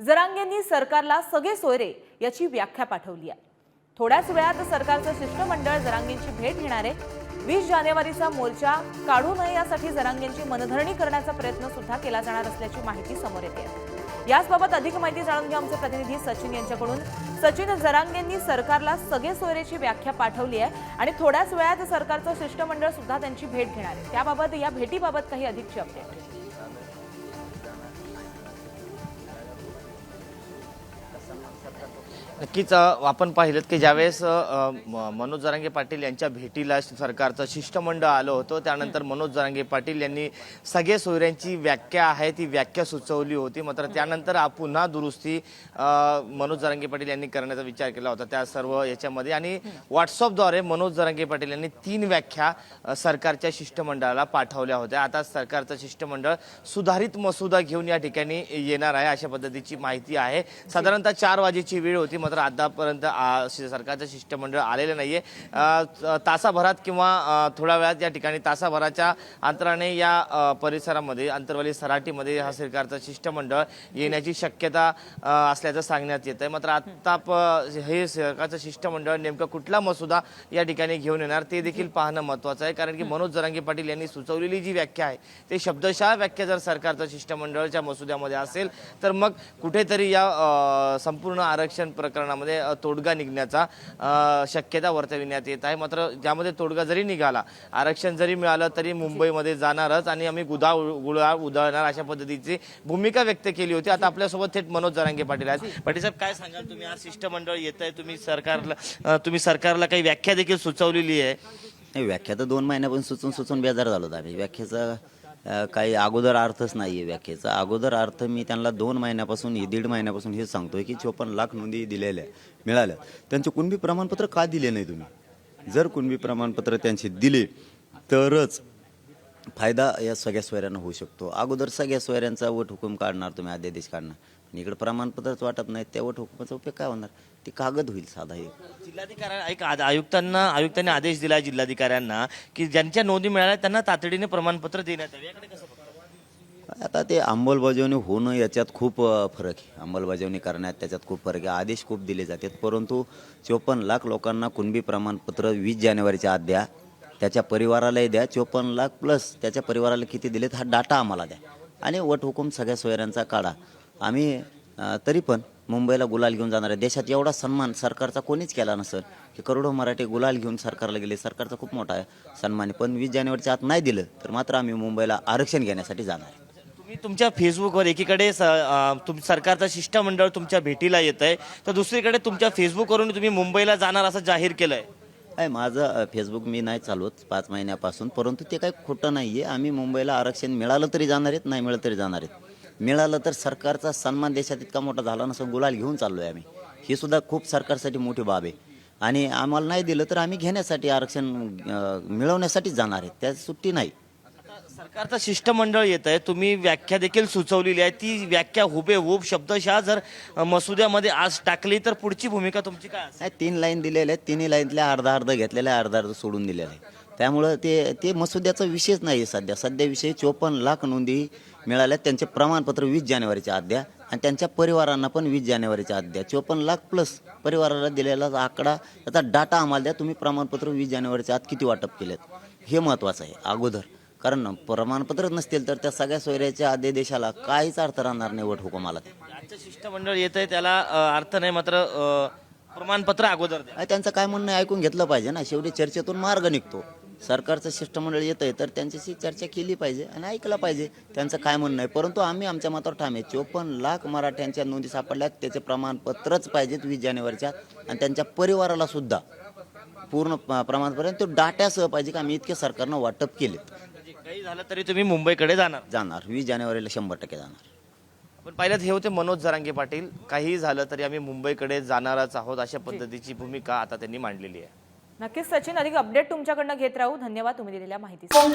जरांगेंनी सरकारला सगळे सोयरे याची व्याख्या पाठवली आहे. थोड्याच वेळात सरकारचं शिष्टमंडळ जरांगेंची भेट घेणार आहे. वीस जानेवारीचा मोर्चा काढू नये यासाठी जरांगेंची मनधरणी करण्याचा प्रयत्न सुद्धा केला जाणार असल्याची माहिती समोर येते. याचबाबत अधिक माहिती जाणून घ्या आमचे प्रतिनिधी सचिन यांच्याकडून. सचिन जरांगेंनी सरकारला सगळे सोयरेची व्याख्या पाठवली आहे आणि थोड्याच वेळात सरकारचं शिष्टमंडळ सुद्धा त्यांची भेट घेणार आहे. त्याबाबत या भेटीबाबत काही अधिकची अपडेट नक्कीच आपण पाहिलं की ज्यावेळेस मनोज जरांगे पाटील यांच्या भेटीला सरकारचं शिष्टमंडळ आलं होतं त्यानंतर मनोज जरांगे पाटील यांनी सगळे सोयऱ्यांची व्याख्या आहे ती व्याख्या सुचवली होती. मात्र त्यानंतर पुन्हा दुरुस्ती मनोज जरांगे पाटील यांनी करण्याचा विचार केला होता त्या सर्व याच्यामध्ये. आणि व्हॉट्सअपद्वारे मनोज जरांगे पाटील यांनी तीन व्याख्या सरकारच्या शिष्टमंडळाला पाठवल्या होत्या. आता सरकारचं शिष्टमंडळ सुधारित मसुदा घेऊन या ठिकाणी येणार आहे अशा पद्धतीची माहिती आहे. साधारणतः चार वाजेची वेळ होती मात्र आतापर्यंत सरकारचं शिष्टमंडळ आलेलं अ, त- तासाभरात किंवा थोड्या वेळात या ठिकाणी तासाभराच्या अंतराने या परिसरामध्ये अंतरवाली सराटीमध्ये हा सरकारचं शिष्टमंडळ येण्याची शक्यता असल्याचं सांगण्यात येत आहे मात्र आता प- हे सरकारचं शिष्टमंडळ नेमकं कुठला मसुदा या ठिकाणी घेऊन येणार ते देखील पाहणं महत्वाचं आहे. कारण की मनोज जरांगे पाटील यांनी सुचवलेली जी व्याख्या आहे ते शब्दशः व्याख्या जर सरकारचं शिष्टमंडळाच्या मसुद्यामध्ये असेल तर मग कुठेतरी या संपूर्ण आरक्षण प्रकरणामध्ये तोडगा निघण्याचा शक्यता वर्तविण्यात येत आहे. मात्र ज्यामध्ये तोडगा जरी निघाला आरक्षण जरी मिळालं तरी मुंबईमध्ये जाणारच आणि आम्ही गुदा गुळा उधळणार अशा पद्धतीची भूमिका व्यक्त केली होती. आता आपल्यासोबत थेट मनोज जरांगे पाटील आहेत. पाटील साहेब काय सांगाल तुम्ही? आज शिष्टमंडळ येत आहे तुम्ही सरकारला तुम्ही सरकारला काही व्याख्या देखील सुचवलेली आहे? व्याख्या तर दोन महिन्यापासून सुचून सुचून बेजार झालो आम्ही. व्याख्याचा काही अगोदर अर्थच नाही आहे व्याख्येचा. अगोदर अर्थ मी त्यांना दोन महिन्यापासून हे दीड महिन्यापासून हे सांगतोय की चोपन्न लाख नोंदी दिलेल्या मिळाल्या. त्यांचे कुणबी प्रमाणपत्र का दिले नाही तुम्ही? जर कुणबी प्रमाणपत्र त्यांचे दिले तरच फायदा या सगळ्या सोयऱ्यांना होऊ शकतो. अगोदर सगळ्या सोयऱ्यांचा वट हुकूम काढणार तुम्ही अध्यादेश काढणार. आणि इकडे प्रमाणपत्रच वाटत नाही त्या वट हुकुमाचा उपयोग काय होणार? ते कागद होईल साधा एक. जिल्हाधिकाऱ्या एक आद- आयुक्तांना आयुक्तांनी आदेश दिला जिल्हाधिकाऱ्यांना की ज्यांच्या नोंदी मिळाल्या त्यांना तातडीने प्रमाणपत्र देण्यात यावे. याकडे कसं बघता? आता ते अंमलबजावणी होणं याच्यात खूप अ, फरक आहे. अंमलबजावणी करण्यात त्याच्यात खूप फरक आहे. आदेश खूप दिले जातात. परंतु चोपन्न लाख लोकांना कुणबी प्रमाणपत्र वीस जानेवारीच्या आत द्या. त्याच्या परिवारालाही द्या. चोपन्न लाख प्लस त्याच्या परिवाराला किती दिलेत हा डाटा आम्हाला द्या. आणि वट हुकूम सगळ्या सोयऱ्यांचा काढा. आम्ही तरी पण मुंबईला गुलाल घेऊन जाणार आहे. देशात एवढा सन्मान सरकारचा कोणीच केला नसेल की करोडो मराठी गुलाल घेऊन सरकारला गेले. सरकारचा खूप मोठा आहे सन्मान आहे. पण वीस जानेवारीच्या आत नाही दिलं तर मात्र आम्ही मुंबईला आरक्षण घेण्यासाठी जाणार आहे. तुम्ही तुमच्या फेसबुकवर एकीकडे स- तुम सरकारचं शिष्टमंडळ तुमच्या भेटीला येत आहे तर दुसरीकडे तुमच्या फेसबुकवरून तुम्ही मुंबईला जाणार असं जाहीर केलं आहे माझं फेसबुक मी नाही चालवत पाच महिन्यापासून परंतु ते काही खोटं नाही आहे आम्ही मुंबईला आरक्षण मिळालं तरी जाणार आहेत नाही मिळालं तरी जाणार आहेत. मिळालं तर सरकारचा सन्मान देशात इतका मोठा झाला नसं गुलाल घेऊन चाललो आहे आम्ही. ही सुद्धा खूप सरकारसाठी मोठी बाब आहे. आणि आम्हाला नाही दिलं तर आम्ही घेण्यासाठी आरक्षण मिळवण्यासाठीच जाणार आहे त्या सुट्टी नाही. सरकारचं शिष्टमंडळ येत आहे तुम्ही व्याख्या देखील सुचवलेली आहे. ती व्याख्या हुबेहूब शब्दशः जर मसुद्यामध्ये आज टाकली तर पुढची भूमिका तुमची काय असेल? नाही तीन लाईन दिलेल्या आहेत. तिन्ही लाईनतल्या अर्धा अर्ध घेतलेल्या आहे, अर्धा अर्ध सोडून दिलेला आहे त्यामुळं ते ते मसुद्याचा विषयच नाही आहे सध्या. सध्या विषय चोपन्न लाख नोंदी मिळाल्या त्यांचे प्रमाणपत्र वीस जानेवारीच्या आत द्या. आणि त्यांच्या परिवारांना पण वीस जानेवारीच्या आत द्या. चोपन्न लाख प्लस परिवाराला दिलेला आकडा त्याचा डाटा आम्हाला द्या. तुम्ही प्रमाणपत्र वीस जानेवारीच्या आत किती वाटप केलेत? हे महत्त्वाचं आहे. अगोदर. कारण प्रमाणपत्र नसतील तर त्या सगळ्या सोयऱ्याच्या आदेशाला काहीच अर्थ राहणार नाही वट हुकुमाला. आजचं शिष्टमंडळ येत आहे त्याला अं, अर्थ नाही मात्र अं, प्रमाणपत्र अगोदर द्या. त्यांचं काय म्हणणं आहे ऐकून घेतलं पाहिजे ना. शेवटी चर्चेतून मार्ग निघतो. सरकारचं शिष्टमंडळ येत आहे तर त्यांच्याशी चर्चा केली पाहिजे आणि ऐकलं पाहिजे. त्यांचं काय म्हणणं आहे? परंतु आम्ही आमच्या मतावर ठाम आहे. चोपन्न लाख मराठ्यांच्या नोंदी सापडल्यात. त्याचे प्रमाणपत्रच पाहिजेत वीस जानेवारीच्या. आणि त्यांच्या परिवाराला सुद्धा पूर्ण प- प्रमाणपत्र. तो डाट्यासह पाहिजे की? आम्ही इतके सरकारनं वाटप केलेत. म्हणजे काही झालं तरी तुम्ही मुंबईकडे जाणार. जाणार. वीस जानेवारीला शंभर टक्के जाणार. पण पाहिलं हे होते मनोज जरांगे पाटील. काहीही झालं तरी आम्ही मुंबईकडे जाणारच आहोत अशा पद्धतीची भूमिका आता त्यांनी मांडलेली आहे. नक्कीच सचिन अधिक अपडेट तुमच्याकडनं घेत राहू. धन्यवाद तुम्ही दिलेल्या माहितीसाठी.